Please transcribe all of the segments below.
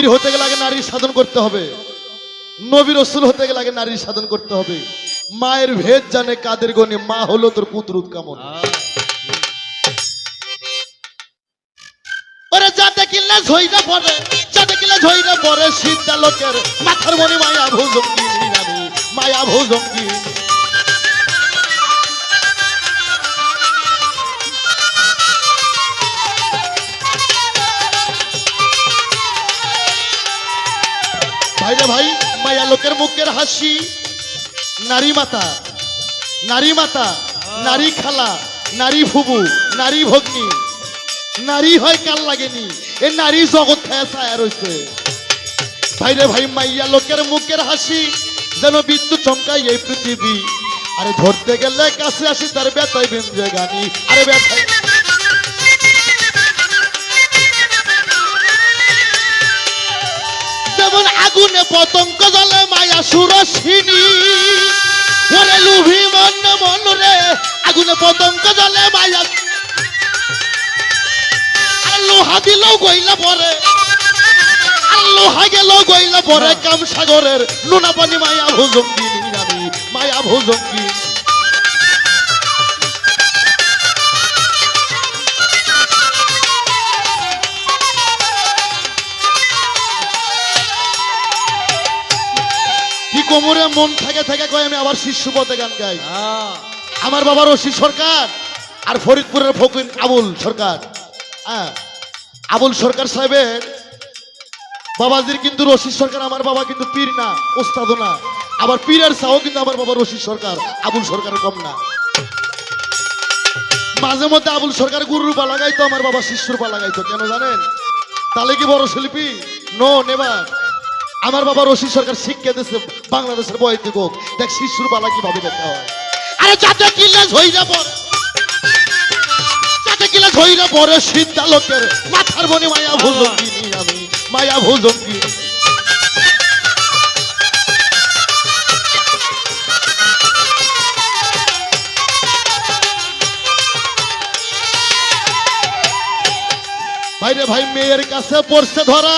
পীর হতে গেলে আগে নারীর সাধন করতে হবে। নবী রসুল হতে গেলে আগে নারীর সাধন করতে হবে। মায়ের ভেদ জানে, কাদের গণে মা হলো তোর পুত্র কামন ওরে যা দেখিলে ঝইরা পড়ে, যা দেখিলে ঝইরা পড়ে, সিদ্ধা লোকের মাথার মনে মায়া ভুজঙ্গি মায়া ভুজঙ্গি মুখের হাসি, নারী মাতা নারী মাতা, নারী খালা, নারী ফুবু, নারী ভগ্নী, নারী হয় কাল লাগেনি, এ নারী জগৎ ছায়া রয়েছে ভাইরে ভাই মাইয়া, লোকের মুখের হাসি যেন বিদ্যুৎ চমকাই এই পৃথিবী। আরে ধরতে গেলে কাছে আসি তার ব্যথায় বেঞ্জে গানি। আরে ব্যথায় আগুনে পতঙ্গ জলে মায়া সুরসিনী। ওরে লুভি মন মন রে আগুনে পতঙ্গ জলে মায়া লোহা দিল গইলা পরে। লোহা গেল গইলা পরে কাম সাগরের নুনা পানি মায়া ভুজঙ্গি আমি মায়া ভুজঙ্গি কি মন থেকে থেকে কয় আমি আবার শিষ্য পথে গান গাই। আমার বাবা রশি সরকার আর ফরিদপুরের ফকির আবুল সরকার। হ্যাঁ। আবুল সরকার সাহেবের বাবাজির কিন্তু রশিদ সরকার আমার বাবা কিন্তু পীর না ওস্তাদও না। আবার পীরের সাও কিন্তু আমার বাবা রশিদ সরকার আবুল সরকারের কম না। মাঝে মধ্যে আবুল সরকার গুরুর পা লাগাইতো আমার বাবা শিষ্যুর পা লাগাইতো কেন জানেন? তাহলে কি বড় শিল্পী? নো নেবার। আমার বাবা রশিদ সরকার শিক্ষা দিয়েছে, বাংলাদেশের বয়স দিকক দেখ, শিশুর পালা কীভাবে দেখতে হয়। আরে যাতে কিলে হইরা পড়ে। যাতে কিলে হইরা পড়ে সিদ্ধা লোকের মাথার মনে মায়া ভুজঙ্গি নি আমি, মায়া ভুজঙ্গি ভাইরে ভাই, মেয়ের কাছে পড়ছে ধরা।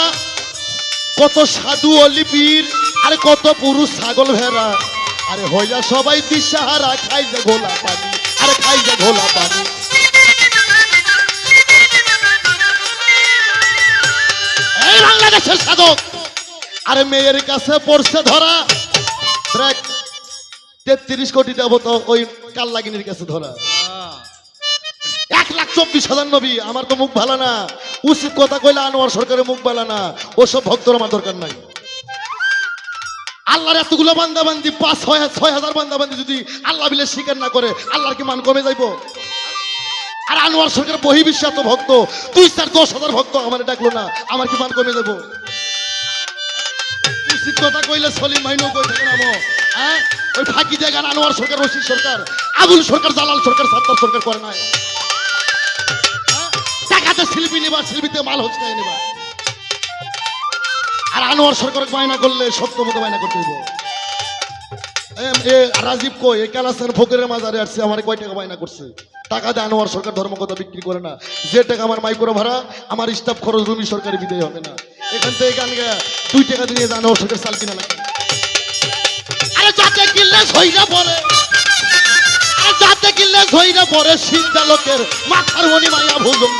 কত সাধু অলিপির আরে কত পুরুষ ছাগল ভেড়া। আরে হইয়া সবাই দিশাহারা, খাই যে ঘোলা পানি, আরে খাই যে ঘোলা পানি। এই বাংলাদেশের সাধক, আরে মেয়ের কাছে পড়ছে ধরা। তেত্রিশ কোটি দেবো তো ওই কাল্লাগিনীর কাছে ধরা। এক লাখ চব্বিশ হাজার নবী, আমার তো মুখ ভালো না। উচিত কথা কইলে আনোয়ার সরকারের মুখ ভালো না। ওসব ভক্তর আমার দরকার নাই। আল্লাহর এতগুলো বান্দা বান্দি পাঁচ, ছয় ছয় হাজার বান্দা বান্দি যদি আল্লাহ বিলে স্বীকার না করে, আল্লাহর কি মান কমে যাইব? আর আনোয়ার সরকার বহি বিশ্বাস ভক্ত, দুই চার দশ হাজার ভক্ত আমার ডাকলো না, আমার কি মান কমে যাব উচিত কথা কইলে সলিম মাইনও কই থাকে না হ্যাঁ? ওই ফাঁকি জায়গা আনোয়ার সরকার রশিদ সরকার, আবুল সরকার, জালাল সরকার, সাত্তার সরকার করে নাই। শিল্পী নেবা শিল্পীতে মাল হচ্ছে নেবা আর আনোয়ার সরকার বায়না করলে সত্য মতো বায়না করতে হইব। এ, রাজীব কই এ কালাসান ফকিরের মাজারে আসছে, আমার কয় টাকা বায়না করছে? টাকা দিয়ে আনোয়ার সরকার ধর্মকথা বিক্রি করে না। যে টাকা আমার মাইক্রো ভাড়া, আমার স্টাফ খরচ রুমি সরকারি বিদায় হবে না। এখান থেকে গান গায়া, দুই টাকা দিয়ে আনোয়ার সরকার সাল কিনা লাগে আরে যাতে কিনলে সইরা পড়ে, আরে যাতে কিনলে সইরা পড়ে সিদ্ধা লোকের মাথার মনি মাইয়া ভুজুম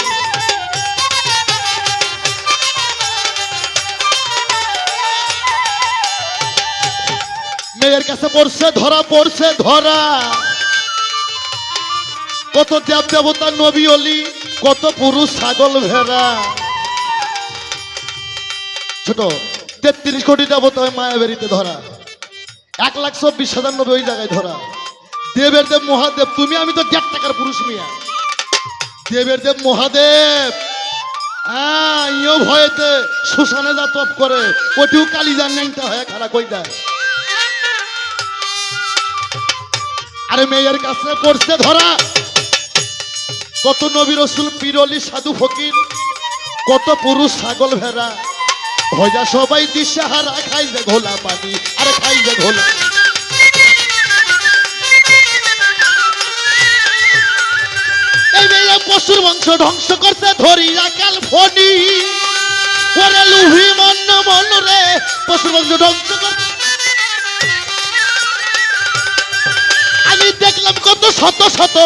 কাছে পড়ছে, ধরা পড়ছে, ধরা। কত দেব দেবতা নবী অলি, কত পুরুষ ছাগল ভেড়া। ছোট, তেত্রিশ কোটি দেবতা মায়াবেরিতে ধরা। এক লাখ চব্বিশ হাজার নবী ওই জায়গায় ধরা। দেবের দেব মহাদেব, তুমি, আমি তো দেড় টাকার পুরুষ মিয়া। দেবের দেব মহাদেব হ্যাঁ ইও ভয়েতে শ্মশানে যা তপ করে ওটিও কালিজার ন্যাংটা হয়ে খারাপ কই দেয় আরে মেয়ের কাছে পড়ছে ধরা। কত নবী রসুল পিরলি সাধু ফকির, কত পুরুষ ছাগল ভেড়া। ভজা সবাই দিশাহারা, খাই যে ঘোলা পানি, আরে খাই যে ঘোলা পশুর বংশ ধ্বংস করছে ধরি কাল ফনি ওরে লুহি মন্ন পশুর বংশ ধ্বংস কর শত শত।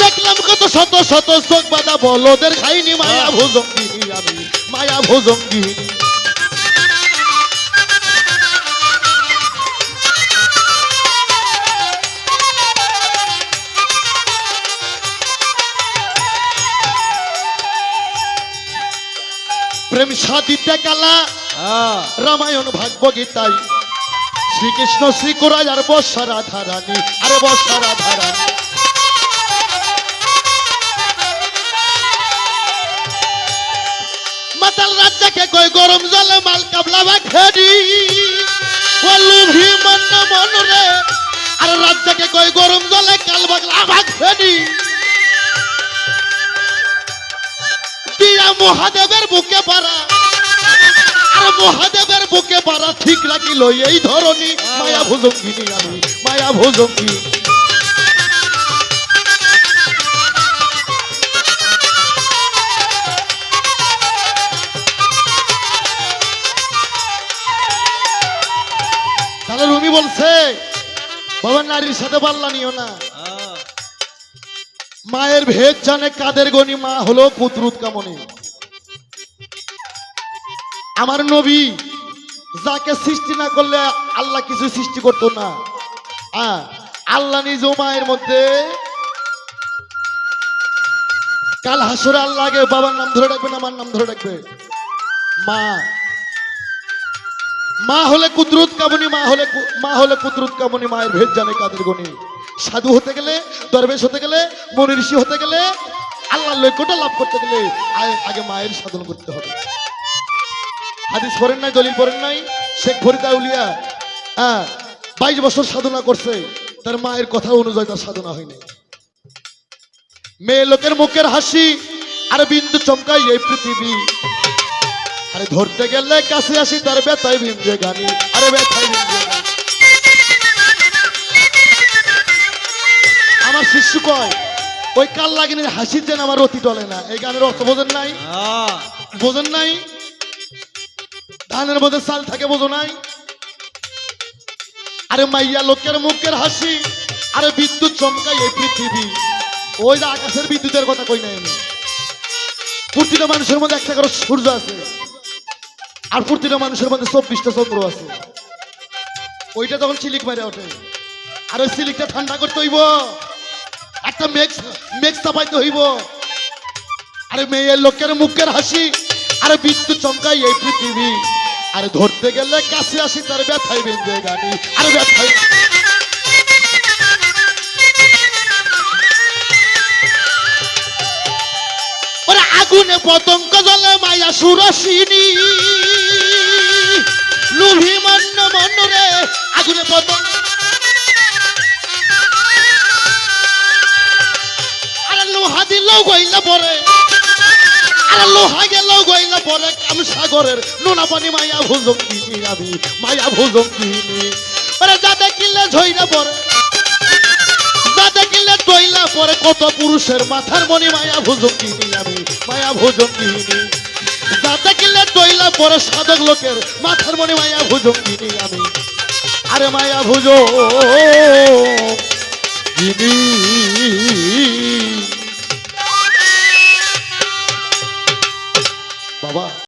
দেখলাম কত শত শত চোখ বাঁধা বলদের খাইনি মায়া ভোজঙ্গিনী আমি মায়া ভোজঙ্গিনী প্রেম সাদিতে কালা হ্যাঁ। রামায়ণ ভাগব গীতাই শ্রীকৃষ্ণ শ্রী কোরাই আর বর্ষা রাধা রানী, আরে বর্ষা রাধা রানী। মাতাল রাজ্জাকে কই গরম জলে মাল কাবলা বা খেডি? বলুভি মন মন রে, আর রাজ্জাকে কই গরম জলে কাল বাগলা ভাগ ফেডি দিয়া মহাদেবের বুকে পারা মহাদেবের বুকে পারা ঠিক রাখিল এই ধরনী মায়া ভুজঙ্গিনী আমি মায়া ভুজঙ্গিনী। তাহলে রুমি বলছে বাবা নারীর সাথে পাল্লা নিও না। মায়ের ভেদ জানে কাদের গণি মা হলো কুদরুত কামনি আমার নবী যাকে সৃষ্টি না করলে আল্লাহ কিছু সৃষ্টি করতো না। আহ, আল্লাহ নিজেও মায়ের মধ্যে কাল হাসরে আল্লাহ আগে বাবার নাম ধরে ডাকবে না আমার নাম ধরে ডাকবে? মা। মা হলে কুদরুত কামনি মা হলে মা হলে কুদরুত কামনি মায়ের ভেদ জানে কাদের গণি সাধু হতে গেলে দরবেশ হতে গেলে মনি ঋষি হতে গেলে আল্লাহর লক্ষ্যটা লাভ করতে গেলে আগে মায়ের সাধন করতে হবে। হাদিস পড়েন নাই দলিল পড়েন নাই? শেখ ফরিদা উলিয়া হ্যাঁ বাইশ বছর সাধনা করছে। তার মায়ের কথা অনুযায়ী তার সাধনা হয়নি মেয়ে লোকের মুখের হাসি আর বিন্দু চমকাই এই পৃথিবী। আরে ধরতে গেলে কাছে আসি তার ব্যথায় ভিন্দে গানি। আরে ব্যথায় গানি। আমার শিশু কয় ওই কাল লাগিনের হাসির যেন আমার অতি টলে না। এই গানের অর্থ বোঝেন নাই? হ্যাঁ। বোঝেন নাই? ধানের মধ্যে চাল থাকে, বোঝো নাই? আরে মাইয়া, লোকের মুখের হাসি, আরে বিদ্যুৎ চমকাই এই পৃথিবী। ওই যে আকাশের বিদ্যুতের কথা কই নাই আমি? প্রতিটা মানুষের মধ্যে একটা করে সূর্য আছে, আর প্রতিটা মানুষের মধ্যে চব্বিশটা চন্দ্র আছে। ওইটা তখন চিলিক মেরে ওঠে, আর ওই সিলিকটা ঠান্ডা করতে হইব, একটা মেঘ মেঘ চাপাইতে হইব। আরে মেয়ের লোকের মুখের হাসি, আরে বিদ্যুৎ চমকাই এই পৃথিবী। আরে ধরতে গেলে কাছে আসি, তার ব্যথাই বেঁধে গানি আরে ব্যথাই আগুনে পতঙ্গ জলে মায়া সুরসিনী। লুভি মন্ন মন্ন রে, আগুনে পতঙ্গ আরে লোহা দিলেও গইলা পরে। আরে লোহা পরে মায়া মায়া দেখিলে ঝইরা পরে পরে, কত পুরুষের মাথার মনি মায়া ভুজঙ্গিনী আমি, মায়া ভুজঙ্গিনী যা দেখিলে তৈলা পরে, সাধক লোকের মাথার মনি মায়া ভুজঙ্গিনী আমি, আরে মায়া ভুজ